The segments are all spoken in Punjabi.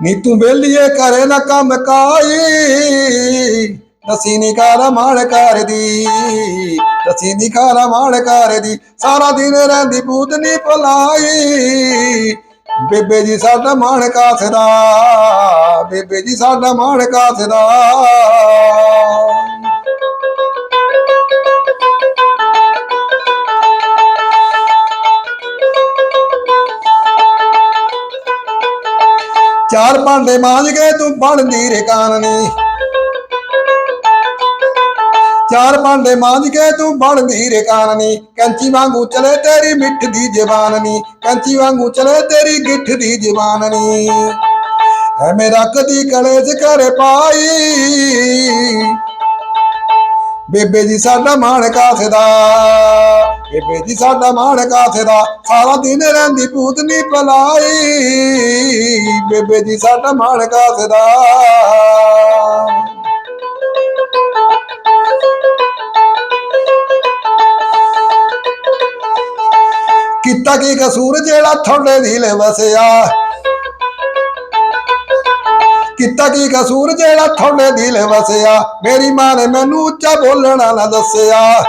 ਨੀ ਤੂੰ ਵੇਲੀਏ ਕਰੇ ਨਾ ਕੰਮ ਕਾਈ ਦਸੀ ਨੀ ਕਰ ਮਾਣ ਕਰਦੀ। ਦਸੀ ਨੀ ਮਾਲ ਮਾਣ ਕਰਦੀ। ਸਾਰਾ ਦਿਨ ਰਹਿੰਦੀ ਬੂਤ ਨੀ ਭਲਾਈ ਬੇਬੇ ਜੀ ਸਾਡਾ ਮਾਣ ਕਾਸਦਾ। ਬੇਬੇ ਜੀ ਸਾਡਾ ਮਾਣ ਕਾਸਦਾ। ਚਾਰ ਭਾਂਡੇ ਮਾਂਜ ਕੇ ਤੂੰ ਬਣਦੀ ਰੇ ਚਾਰ ਭਾਂਡੇ ਮਾਂਜ ਕੇ ਤੂੰ ਬਣਦੀ ਰੇ ਕਾਨਨੀ ਕੰਚੀ ਵਾਂਗੂ ਚਲੇ ਤੇਰੀ ਮਿੱਠ ਦੀ ਜ਼ਬਾਨ ਨੀ। ਕੰਚੀ ਵਾਂਗੂ ਚਲੇ ਤੇਰੀ ਗਿੱਠ ਦੀ ਜ਼ਬਾਨ ਨੀ। ਐਵੇਂ ਰੱਖਦੀ ਕਲੇਜ ਕਰ ਪਾਈ। ਬੇਬੇ ਜੀ ਸਾਡਾ ਮਾਣ ਕਾਸਦਾ। ਬੇਬੇ ਜੀ ਸਾਡਾ ਮਾਣ ਕਾਸਦਾ। ਸਾਰਾ ਦਿਨ ਰਹਿੰਦੀ ਪੂਤਨੀ ਪਲਾਈ ਬੇਬੇ ਜੀ ਸਾਡਾ ਮਾਣ ਕਾਸਦਾ। ਕੀਤਾ ਕੀ ਕਸੂਰ ਜਿਹੜਾ ਤੁਹਾਡੇ ਦਿਲ ਵਸਿਆ? ਕੀਤਾ ਕੀ ਕਸੂਰ ਜਿਹੜਾ ਤੁਹਾਡੇ ਦਿਲ ਵਸਿਆ? ਮੇਰੀ ਮਾਂ ਨੇ ਮੈਨੂੰ ਉੱਚਾ ਬੋਲਣਾ ਨਾ ਦੱਸਿਆ।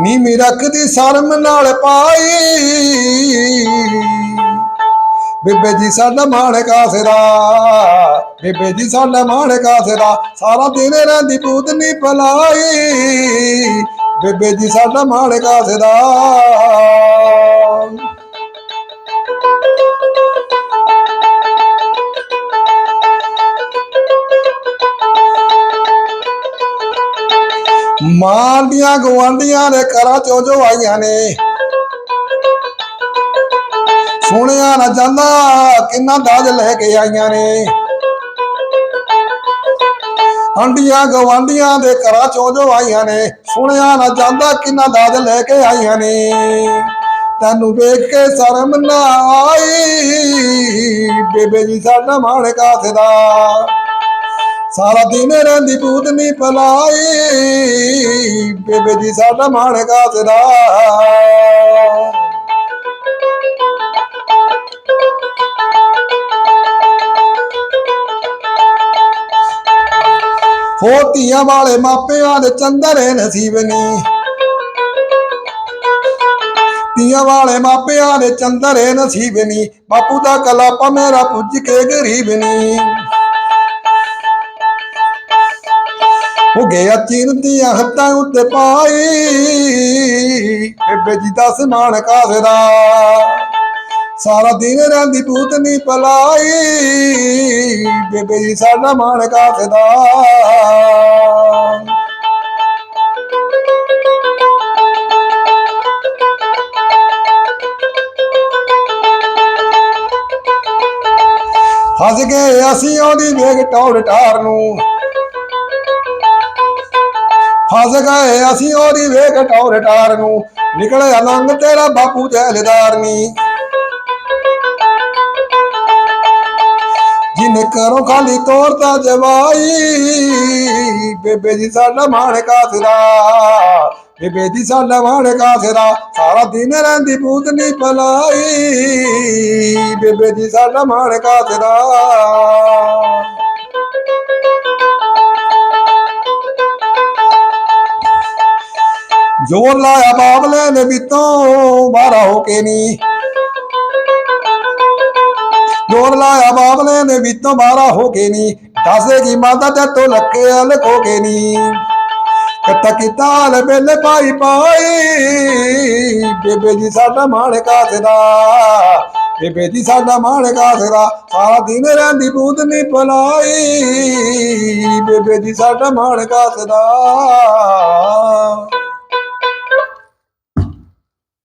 ਨੀ ਮੀ ਰੱਖਦੀ ਸ਼ਰਮ ਨਾਲ ਪਾਈ ਬੇਬੇ ਜੀ ਸਾਡਾ ਮਾਣ ਕਾਸਰਾ, ਬੇਬੇ ਜੀ ਸਾਡਾ ਮਾਣ ਕਾਸਰਾ, ਸਾਰਾ ਦਿਨ ਰਹਿੰਦੀ ਪੂਤ ਨੀ ਪਲਾਈ ਬੇਬੇ ਜੀ ਸਾਡਾ ਮਾਣ ਕਾਸਰਾ। ਮਾਂ ਦੀਆਂ ਗਵਾਂਡੀਆਂ ਦੇ ਘਰਾਂ ਚੋਂ ਜੋ ਆਈਆਂ ਨੇ। ਸੁਣਿਆ ਨਾ ਜਾਂਦਾ ਕਿੰਨਾ ਦਾਜ ਲੈ ਕੇ ਆਈਆਂ ਨੇ। ਹੰਡੀਆਂ ਗਵਾਂਡੀਆਂ ਦੇ ਘਰਾਂ ਚੋਂ ਜੋ ਆਈਆਂ ਨੇ, ਸੁਣਿਆ ਨਾ ਜਾਂਦਾ ਕਿੰਨਾ ਦਾਜ ਲੈ ਕੇ ਆਈਆਂ ਨੇ। ਤੈਨੂੰ ਵੇਖ ਕੇ ਸ਼ਰਮ ਨਾ ਆਈ, ਬੇਬੇ ਜੀ, ਸਾਡਾ ਮਾਣ ਕਾਸਦਾ ਸਾਰਾ ਦਿਨ ਰਹਿੰਦੀ ਪੂਤ ਨੀ ਪਲਾਈ ਬੇਬੇ ਜੀ, ਸਾਡਾ ਮਾਣ ਗਾਜਰਾ ਹੋ ਧੀਆਂ ਵਾਲੇ ਮਾਪਿਆਂ ਦੇ ਚੰਦਰ ਨਸੀਬ ਨੀ। ਧੀਆਂ ਵਾਲੇ ਮਾਪਿਆਂ ਦੇ ਚੰਦਰ ਨਸੀਬ ਨੀ। ਬਾਪੂ ਦਾ ਕਲਾਪਾ ਮੇਰਾ ਪੁੱਜ ਕੇ ਗਰੀਬ ਨੀ। ਹੋ ਗਿਆ ਚੀਨ ਦੀਆਂ ਹੱਥਾਂ ਉੱਤੇ ਪਾਈ। ਬੇਬੇ ਜੀ ਦਾ ਸਮਾਨ ਕਾਸਦਾ। ਸਾਰਾ ਦਿਨ ਰਹਿੰਦੀ ਪੂਤ ਨੀ ਪਲਾਈ ਬੇਬੇ ਜੀ ਸਾਡਾ ਮਾਣ ਕਾਸਦਾ। ਹੱਸ ਗਏ ਅਸੀਂ ਉਹਦੀ ਵੇਗ ਟੌਰ ਟਾਰ ਨੂੰ। ਫਸ ਗਏ ਅਸੀਂ ਉਹਦੀ ਵੇਖ ਟੌਰ ਟਾਰ ਨੂੰ। ਨਿਕਲਿਆ ਲੰਗ ਤੇਰਾ ਬਾਪੂ ਜੈਲਦਾਰ ਨੀ। ਜਿਨੇ ਕਰੋ ਖਾਲੀ ਤੋਰਤਾ ਜਵਾਈ, ਬੇਬੇ ਜੀ ਸਾਡਾ ਮਾਣ ਕਾਸਰਾ। ਬੇਬੇ ਜੀ ਸਾਡਾ ਮਾਣ ਕਾਸਦਾ ਸਾਰਾ ਦਿਨ ਰਹਿੰਦੀ ਪੂਤ ਨੀ ਪਲਾਈ ਬੇਬੇ ਜੀ ਸਾਡਾ ਮਾਣ ਕਾਸਰਾ। ਜੋਰ ਲਾਇਆ ਬਾਬਲੇ ਨੇ ਵਿੱਤੋਂ ਬਾਹਰ ਹੋ ਕੇ ਨੀ। ਜੋਰ ਲਾਇਆ ਬਾਬਲੇ ਨੇ ਵਿੱਤੋਂ ਬਾਹਰ ਹੋ ਕੇ ਨੀ। ਦੱਸੇਗੀ ਮਾਤਾ ਤੇ ਤੋ ਲੱਕੇ ਲਕੋ ਕੇ ਨੀ। ਕੱਤਾ ਕੀਤਾ ਬੇਲੇ ਪਾਈ ਪਾਈ ਬੇਬੇ ਜੀ ਸਾਡਾ ਮਾਣ ਕਾਸਦਾ। ਬੇਬੇ ਜੀ ਸਾਡਾ ਮਾਣ ਕਾਸਦਾ। ਸਾਰਾ ਦਿਨ ਰਹਿੰਦੀ ਬੂਤ ਨੀ ਪਲਾਈ ਬੇਬੇ ਜੀ ਸਾਡਾ ਮਾਣ ਕਾਸਦਾ।